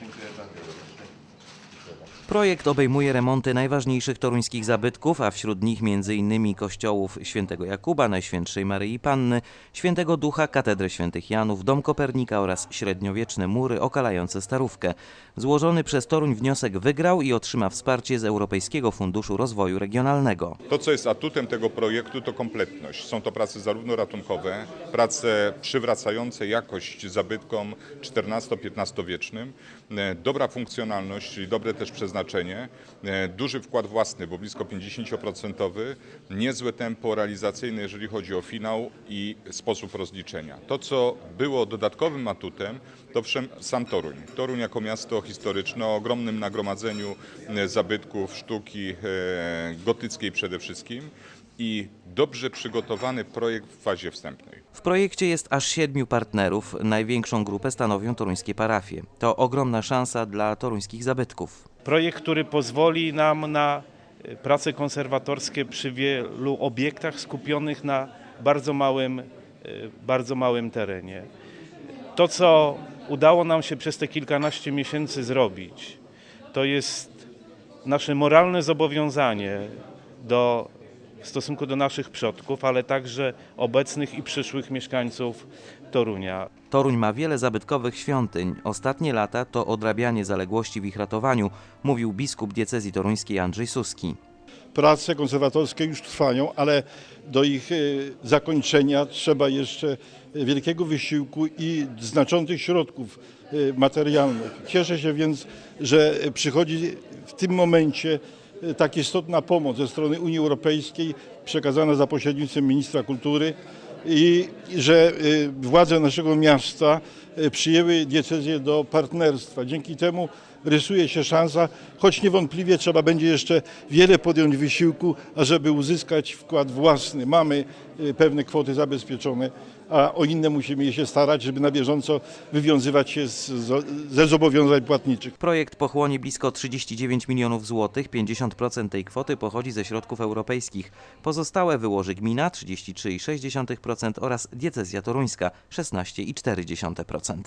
してくれたということですね。Projekt obejmuje remonty najważniejszych toruńskich zabytków, a wśród nich m.in. kościołów świętego Jakuba, Najświętszej Maryi Panny, Świętego Ducha, Katedrę Świętych Janów, Dom Kopernika oraz średniowieczne mury okalające Starówkę. Złożony przez Toruń wniosek wygrał i otrzyma wsparcie z Europejskiego Funduszu Rozwoju Regionalnego. To, co jest atutem tego projektu, to kompletność. Są to prace zarówno ratunkowe, prace przywracające jakość zabytkom XIV-XV wiecznym, e, dobra funkcjonalność, czyli dobre też przeznaczenie, e, duży wkład własny, bo blisko 50%, niezłe tempo realizacyjne, jeżeli chodzi o finał i sposób rozliczenia. To, co było dodatkowym atutem, to sam Toruń. Toruń jako miasto historyczne o ogromnym nagromadzeniu e, zabytków, sztuki e, gotyckiej przede wszystkim i dobrze przygotowany projekt w fazie wstępnej. W projekcie jest aż siedmiu partnerów. Największą grupę stanowią toruńskie parafie. To ogromna szansa dla toruńskich zabytków. Projekt, który pozwoli nam na e, prace konserwatorskie przy wielu obiektach skupionych na bardzo małym, e, bardzo małym terenie. To, co udało nam się przez te kilkanaście miesięcy zrobić, to jest nasze moralne zobowiązanie do, w stosunku do naszych przodków, ale także obecnych i przyszłych mieszkańców Torunia. Toruń ma wiele zabytkowych świątyń. Ostatnie lata to odrabianie zaległości w ich ratowaniu, mówił biskup diecezji toruńskiej Andrzej Suski. prace konserwatorskie już trwają, ale do ich e, zakończenia trzeba jeszcze wielkiego wysiłku i znaczących środków e, materialnych. Cieszę się więc, że przychodzi w tym momencie tak istotna pomoc ze strony Unii Europejskiej przekazana za pośrednictwem ministra kultury i że e, władze naszego miasta przyjęły diecezję do partnerstwa. Dzięki temu rysuje się szansa, choć niewątpliwie trzeba będzie jeszcze wiele podjąć wysiłku, ażeby uzyskać wkład własny. Mamy y, pewne kwoty zabezpieczone, a o inne musimy się starać, żeby na bieżąco wywiązywać się z, ze zobowiązań płatniczych. Projekt pochłonie blisko 39 milionów złotych, 50% tej kwoty pochodzi ze środków europejskich. Pozostałe wyłoży gmina 33,6% oraz diecezja toruńska 16,4%. पसन्थ